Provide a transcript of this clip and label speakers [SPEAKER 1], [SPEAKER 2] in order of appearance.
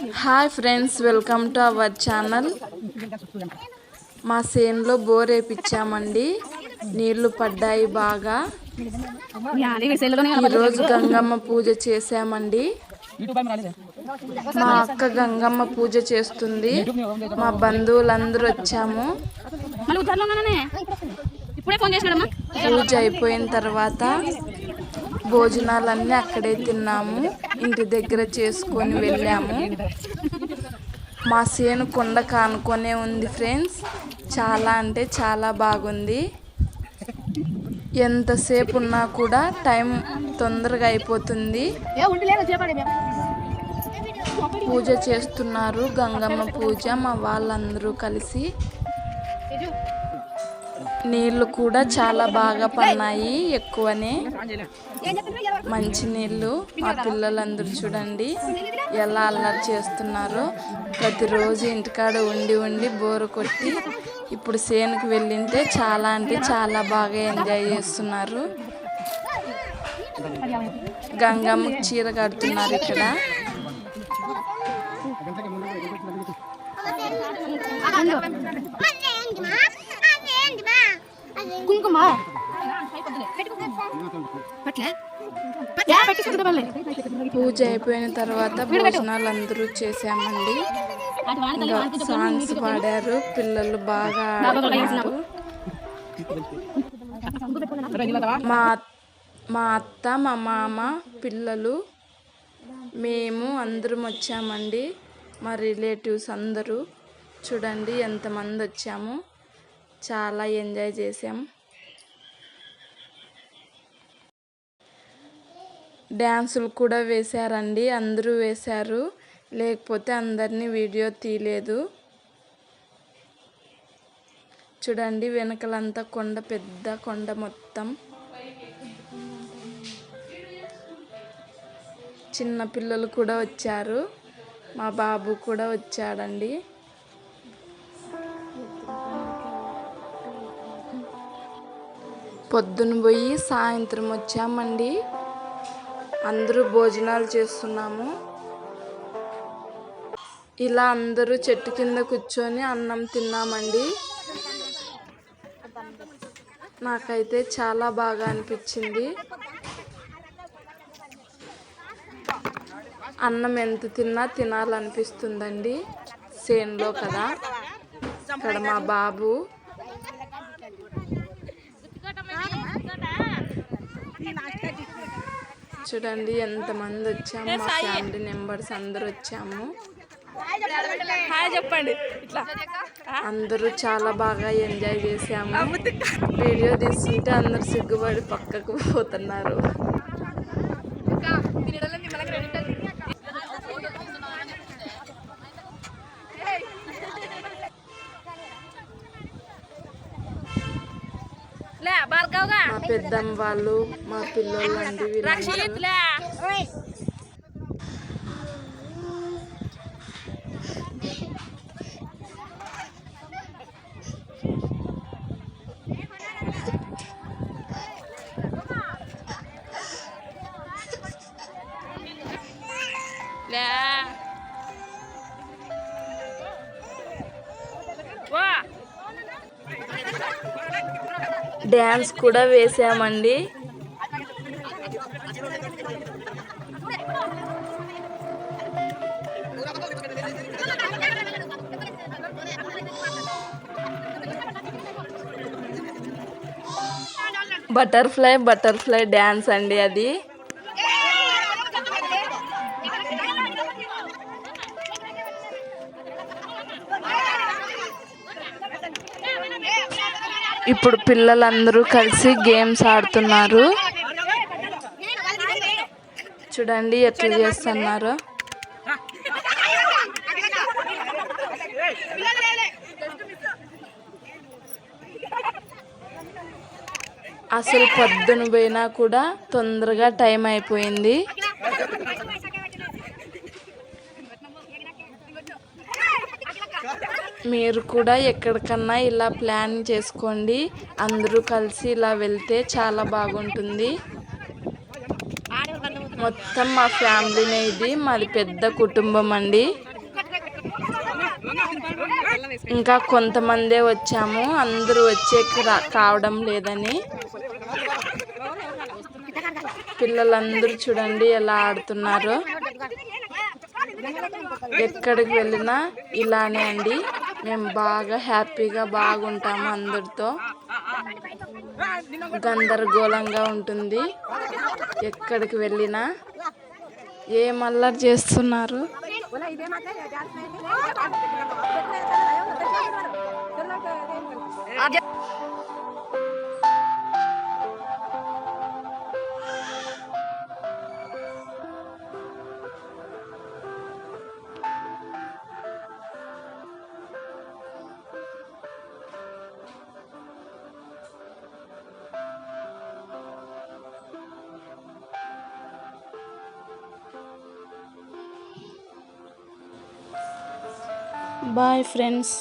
[SPEAKER 1] Hi friends welcome to our channel మా సేన్లో bore వేపించామండి నీళ్ళు పడ్డాయి బాగా. ఈరోజు గంగమ్మ పూజ చేసామండి మా అక్క గంగమ్మ పూజ చేస్తుంది. మా బంధువులందరూ వచ్చాము. పూజ అయిపోయిన తర్వాత భోజనాలన్నీ అక్కడే తిన్నాము. ఇంటి దగ్గర చేసుకొని వెళ్ళాము. మా సేను కొండ కానుకొనే ఉంది ఫ్రెండ్స్. చాలా అంటే చాలా బాగుంది. ఎంతసేపు ఉన్నా కూడా టైం తొందరగా అయిపోతుంది. పూజ చేస్తున్నారు గంగమ్మ పూజ మా వాళ్ళందరూ కలిసి. నీళ్ళు కూడా చాలా బాగా పన్నాయి ఎక్కువనే మంచి నీళ్ళు మా పిల్లలందరూ చూడండి ఎలా అల్లరి చేస్తున్నారో ప్రతిరోజు ఇంటికాడ ఉండి ఉండి బోరు కొట్టి ఇప్పుడు సేనుకు వెళ్ళింటే చాలా అంటే చాలా బాగా ఎంజాయ్ చేస్తున్నారు గంగమ్మకి చీర కడుతున్నారు ఇక్కడ పూజ అయిపోయిన తర్వాత భోజనాలు అందరూ చేసామండి. సాంగ్స్ పాడారు. పిల్లలు బాగా మా మా అత్త మా మామ పిల్లలు మేము అందరం వచ్చామండి. మా రిలేటివ్స్ అందరూ. చూడండి ఎంతమంది వచ్చాము. చాలా ఎంజాయ్ చేసాం డ్యాన్సులు కూడా వేశారండి. అందరూ వేశారు. లేకపోతే అందరినీ వీడియో తీయలేదు. చూడండి వెనకలంతా కొండ పెద్ద కొండ మొత్తం. చిన్న పిల్లలు కూడా వచ్చారు. మా బాబు కూడా వచ్చాడండి. పొద్దున పోయి సాయంత్రం వచ్చామండి. అందరూ భోజనాలు చేస్తున్నాము. ఇలా అందరూ చెట్టు కింద కూర్చొని అన్నం తిన్నామండి. నాకైతే చాలా బాగా అనిపించింది. అన్నం ఎంత తిన్నా తినాలనిపిస్తుందండి. సేన్లో కదా. ఇక్కడ మా బాబు చూడండి ఎంతమంది వచ్చాము మా ఫ్యామిలీ మెంబర్స్ అందరూ వచ్చాము.
[SPEAKER 2] చెప్పండి
[SPEAKER 1] అందరూ చాలా బాగా ఎంజాయ్ చేసాము వీడియో తీస్తుంటే అందరు సిగ్గుపడి పక్కకు పోతున్నారు. పెద్దమ్మ వాళ్ళు మా పిల్లలు అండి వీళ్ళందరూ డ్యాన్స్ కూడా వేసామండి. బటర్ఫ్లై బటర్ఫ్లై డ్యాన్స్ అండి అది. ఇప్పుడు పిల్లలందరూ కలిసి గేమ్స్ ఆడుతున్నారు. చూడండి ఎట్లా చేస్తున్నారు. అసలు పొద్దున పోయినా కూడా తొందరగా టైం అయిపోయింది. మీరు కూడా ఎక్కడికన్నా ఇలా ప్లాన్ చేసుకోండి. అందరూ కలిసి ఇలా వెళ్తే చాలా బాగుంటుంది. మొత్తం మా ఫ్యామిలీనే ఇది. మాది పెద్ద కుటుంబం అండి. ఇంకా కొంతమందే వచ్చాము. అందరూ వచ్చే కావడం లేదని. పిల్లలందరూ చూడండి ఎలా ఆడుతున్నారో. ఎక్కడికి వెళ్ళినా ఇలానే అండి. మేము బాగా హ్యాపీగా బాగుంటాము అందరితో. గందరగోళంగా ఉంటుంది. ఎక్కడికి వెళ్ళినా. ఏం అల్లరి చేస్తున్నారు? Bye friends